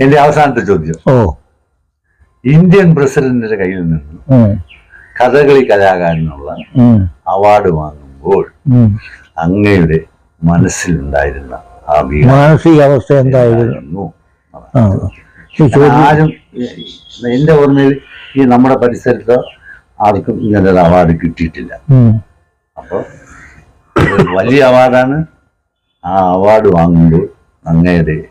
എന്റെ അവസാനത്തെ ചോദ്യം. ഓ. ഇന്ത്യൻ പ്രസിഡന്റിന്റെ കയ്യിൽ നിന്ന് കഥകളി കലാകാരനുള്ള അവാർഡ് വാങ്ങുമ്പോൾ അങ്ങയുടെ മനസ്സിലുണ്ടായിരുന്ന മാനസികാവസ്ഥ എന്തായിരുന്നു? ആരും എന്റെ ഓർമ്മയിൽ ഈ നമ്മുടെ പരിസരത്ത് ആർക്കും ഇങ്ങനെ ഒരു അവാർഡ് കിട്ടിയിട്ടില്ല. അപ്പൊ അപ്പോൾ വലിയ അവാർഡാണ് ആ അവാർഡ് വാങ്ങുമ്പോൾ അങ്ങയുടെ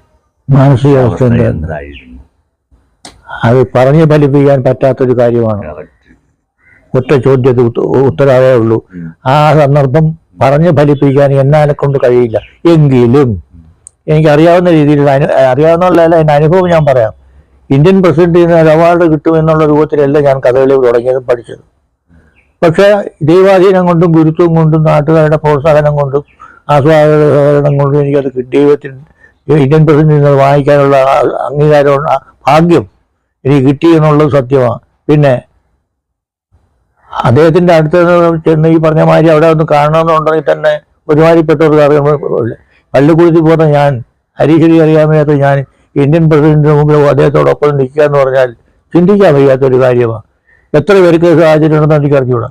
മാനസികാവസ്ഥ അവസ്ഥ എന്തായിരുന്നു? അത് പറഞ്ഞു ഫലിപ്പിക്കാൻ പറ്റാത്തൊരു കാര്യമാണ്. ഒറ്റ ചോദ്യത്തിൽ ഉത്ത- ഉത്തരവേ ഉള്ളൂ. ആ സന്ദർഭം പറഞ്ഞു ഫലിപ്പിക്കാൻ എന്നാലെ കൊണ്ട് കഴിയില്ല. എങ്കിലും എനിക്കറിയാവുന്ന രീതിയിൽ അറിയാവുന്ന എന്റെ അനുഭവം ഞാൻ പറയാം. ഇന്ത്യൻ പ്രസിഡന്റ് നിന്ന് ഒരു അവാർഡ് കിട്ടുമെന്നുള്ള രൂപത്തിലല്ല ഞാൻ കഥകളി തുടങ്ങിയതും പഠിച്ചത്. പക്ഷേ ദൈവാധീനം കൊണ്ടും ഗുരുത്വം കൊണ്ടും നാട്ടുകാരുടെ പ്രോത്സാഹനം കൊണ്ടും ആസ്വാദനം കൊണ്ടും എനിക്കത് കിട്ടി. ദൈവത്തിന് ഇന്ത്യൻ പ്രസിഡന്റ് നിന്ന് വാങ്ങിക്കാനുള്ള അംഗീകാരം ഭാഗ്യം എനിക്ക് കിട്ടി എന്നുള്ളത് സത്യമാണ്. പിന്നെ അദ്ദേഹത്തിന്റെ അടുത്ത് ചെന്ന് ഈ പറഞ്ഞ മാതിരി അവിടെ ഒന്ന് കാണണമെന്നുണ്ടെങ്കിൽ തന്നെ ഒരുമാതിരിപ്പെട്ടവർക്ക് അറിയാൻ പള്ളിക്കുളിച്ച് പോകുന്ന ഞാൻ ഹരിഹരി അറിയാൻ ഞാൻ ഇന്ത്യൻ പ്രസിഡന്റിന് മുമ്പിൽ അദ്ദേഹത്തോടൊപ്പം നിൽക്കുക എന്ന് പറഞ്ഞാൽ ചിന്തിക്കാൻ വയ്യാത്ത ഒരു കാര്യമാണ് എത്ര പേർക്ക് സാഹചര്യം ഉണ്ടെന്ന് എനിക്ക് അറിഞ്ഞുകൂടാ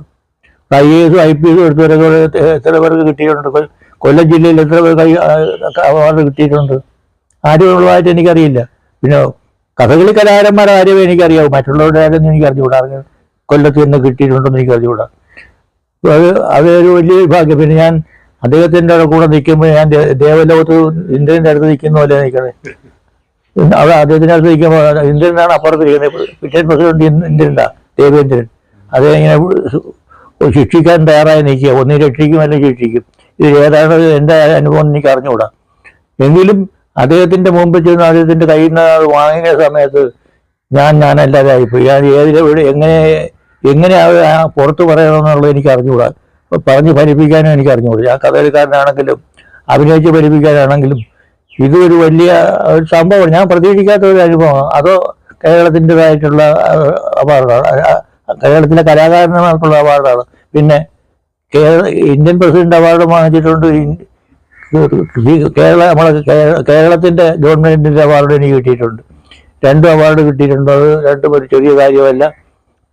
ഐ എ എസും ഐ പി എസും എടുത്തവരെ എത്ര പേർക്ക് കിട്ടിയിട്ടുണ്ട്? കൊല്ലം ജില്ലയിൽ എത്ര പേർക്ക് അവാർഡ് കിട്ടിയിട്ടുണ്ട്? ആരുള്ളതായിട്ട് എനിക്കറിയില്ല. പിന്നെ കഥകളി കലാകാരന്മാരെ ആരും എനിക്കറിയാവും. മറ്റുള്ളവരുടെ കാര്യമൊന്നും എനിക്ക് അറിഞ്ഞുകൂടാ അറിഞ്ഞ കൊല്ലത്ത് നിന്ന് കിട്ടിയിട്ടുണ്ടെന്ന് എനിക്ക് അറിഞ്ഞുകൂടാ അത് അതൊരു വലിയ ഭാഗ്യം. പിന്നെ ഞാൻ അദ്ദേഹത്തിന്റെ കൂടെ നിൽക്കുമ്പോൾ ഞാൻ ദേവലോകത്ത് ഇന്ദ്രന്റെ അടുത്ത് നിൽക്കുന്ന പോലെ നിൽക്കുന്നത് അവിടെ അദ്ദേഹത്തിന്റെ അടുത്ത് നിൽക്കുമ്പോൾ ഇന്ദ്രനാണ് അപ്പുറത്ത് ഇരിക്കുന്നത് പിറ്റേ പ്രസിഡന്റ് ഇന്ദ്രനാ ദേവേന്ദ്രൻ. അദ്ദേഹം ഇങ്ങനെ ശിക്ഷിക്കാൻ തയ്യാറായി നിൽക്കുക. ഒന്നി രക്ഷിക്കും അല്ലെങ്കിൽ ശിക്ഷിക്കും. ഇത് ഏതാണ് എന്റെ അനുഭവം എനിക്ക് അറിഞ്ഞുകൂടാ. എങ്കിലും അദ്ദേഹത്തിന്റെ മുമ്പിൽ ചെന്ന് അദ്ദേഹത്തിന്റെ കയ്യിൽ നിന്ന് അത് വാങ്ങിയ സമയത്ത് ഞാൻ ഞാനല്ലാതായിപ്പോയി ഞാൻ ഏതിലെ എങ്ങനെ എങ്ങനെയാ പുറത്ത് പറയണമെന്നുള്ളത് എനിക്ക് അറിഞ്ഞുകൂടാ. പറഞ്ഞ് ഫലിപ്പിക്കാനും എനിക്ക് അറിഞ്ഞുകൂടി. ഞാൻ കഥകളിക്കാരനാണെങ്കിലും അഭിനയിച്ച് ഫലിപ്പിക്കാനാണെങ്കിലും ഇതൊരു വലിയ ഒരു സംഭവമാണ്. ഞാൻ പ്രതീക്ഷിക്കാത്ത ഒരു അനുഭവമാണ്. അതോ കേരളത്തിന്റെതായിട്ടുള്ള അവാർഡാണ്. കേരളത്തിലെ കലാകാരന്മാർക്കുള്ള അവാർഡാണ്. പിന്നെ കേരള ഇന്ത്യൻ പ്രസിഡന്റ് അവാർഡ് വാങ്ങിച്ചിട്ടുണ്ട്. കേരള നമ്മളെ കേരളത്തിന്റെ ഗവൺമെന്റിന്റെ അവാർഡ് എനിക്ക് കിട്ടിയിട്ടുണ്ട്. രണ്ടും അവാർഡ് കിട്ടിയിട്ടുണ്ട്. അത് രണ്ടും ഒരു ചെറിയ കാര്യമല്ല.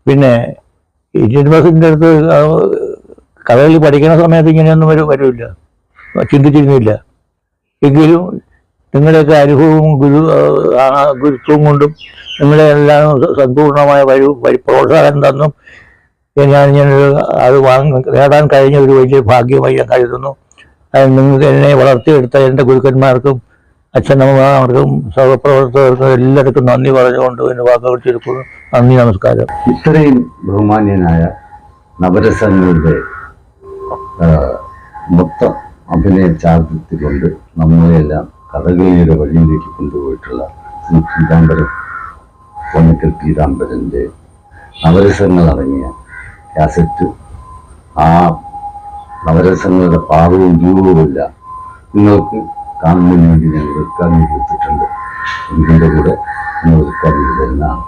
പിന്നെ ഇന്ത്യൻ പ്രസിഡന്റ് അടുത്ത് കഥകളി പഠിക്കുന്ന സമയത്ത് ഇങ്ങനെയൊന്നും ഒരു വരില്ല. ചിന്തിച്ചിരുന്നില്ല. എങ്കിലും നിങ്ങളുടെയൊക്കെ അനുഭവവും ഗുരു ഗുരുത്വം കൊണ്ടും നിങ്ങളെ എല്ലാം സമ്പൂർണമായ വഴി പ്രോത്സാഹനം തന്നും. ഞാൻ ഞാൻ അത് വാങ്ങ നേടാൻ കഴിഞ്ഞ ഒരു വലിയ ഭാഗ്യമായി ഞാൻ കരുതുന്നു. അത് നിങ്ങൾക്ക് എന്നെ വളർത്തിയെടുത്ത എന്റെ ഗുരുക്കന്മാർക്കും അച്ഛനമ്മമാർക്കും സഹപ്രവർത്തകർക്കും എല്ലാവർക്കും നന്ദി പറഞ്ഞുകൊണ്ട് എന്റെ വാക്കുകൾ ചുരുക്കുന്നു നന്ദി നമസ്കാരം. ഇത്രയും ബഹുമാന്യനായ നവരസങ്ങളുടെ മൊത്തം അഭിനയ ചാർജത്തിൽ കൊണ്ട് നമ്മളെല്ലാം കഥകളിയുടെ വഴിയിലേക്ക് കൊണ്ടുപോയിട്ടുള്ള ശ്രീ പീതാംബരം പൊന്നക്കൽ പീതാംബരന്റെ നവരസങ്ങൾ അടങ്ങിയ കാസറ്റ്. ആ നവരസങ്ങളുടെ പാവവും രൂപവുമില്ല നിങ്ങൾക്ക് കാണുന്നതിന് വേണ്ടി ഞങ്ങൾ റെക്കോർഡിംഗ് കൊടുത്തിട്ടുണ്ട് ഇതിന്റെ കൂടെ നിങ്ങൾ റെക്കോർഡിംഗ് തരുന്നതാണ്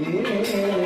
Yeah.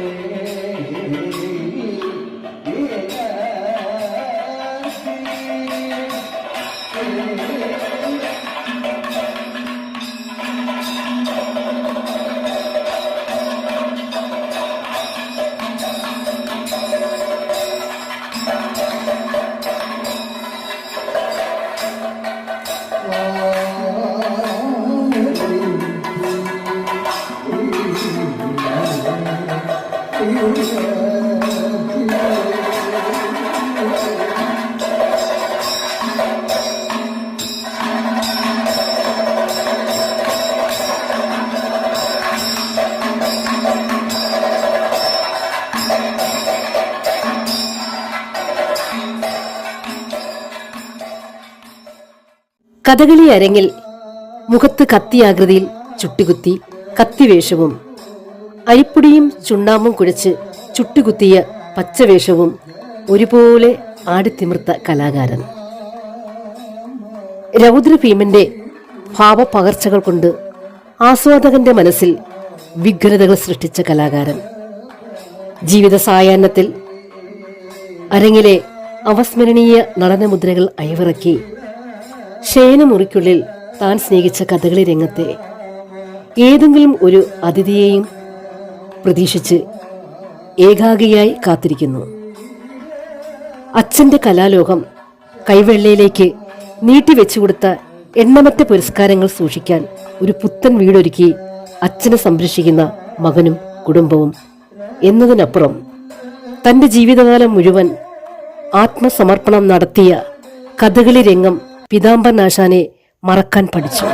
കഥകളി അരങ്ങിൽ മുഖത്ത് കത്തിയാകൃതിയിൽ ചുട്ടുകുത്തി കത്തിവേഷവും അരിപ്പൊടിയും ചുണ്ണാമ്പും കുഴച്ച് ചുട്ടുകുത്തിയ പച്ചവേഷവും ഒരുപോലെ ആടിത്തിമിർത്ത കലാകാരൻ. രൗദ്രഭീമന്റെ ഭാവപകർച്ചകൾ കൊണ്ട് ആസ്വാദകന്റെ മനസ്സിൽ വിഘ്നതകൾ സൃഷ്ടിച്ച കലാകാരൻ. ജീവിത സായാഹ്നത്തിൽ അരങ്ങിലെ അവസ്മരണീയ നടനമുദ്രകൾ അയവിറക്കി ശയനമുറിക്കുള്ളിൽ താൻ സ്നേഹിച്ച കഥകളി രംഗത്തെ ഏതെങ്കിലും ഒരു അതിഥിയെയും പ്രതീക്ഷിച്ച് ഏകാഗിയായി കാത്തിരിക്കുന്നു. അച്ഛന്റെ കലാലോകം കൈവെള്ളയിലേക്ക് നീട്ടിവെച്ചു കൊടുത്ത എണ്ണമറ്റ പുരസ്കാരങ്ങൾ സൂക്ഷിക്കാൻ ഒരു പുത്തൻ വീടൊരുക്കി അച്ഛനെ സംരക്ഷിക്കുന്ന മകനും കുടുംബവും എന്നതിനപ്പുറം തന്റെ ജീവിതകാലം മുഴുവൻ ആത്മസമർപ്പണം നടത്തിയ കഥകളി രംഗം പിതാംബരനാശാനെ മറക്കാൻ പഠിച്ചു.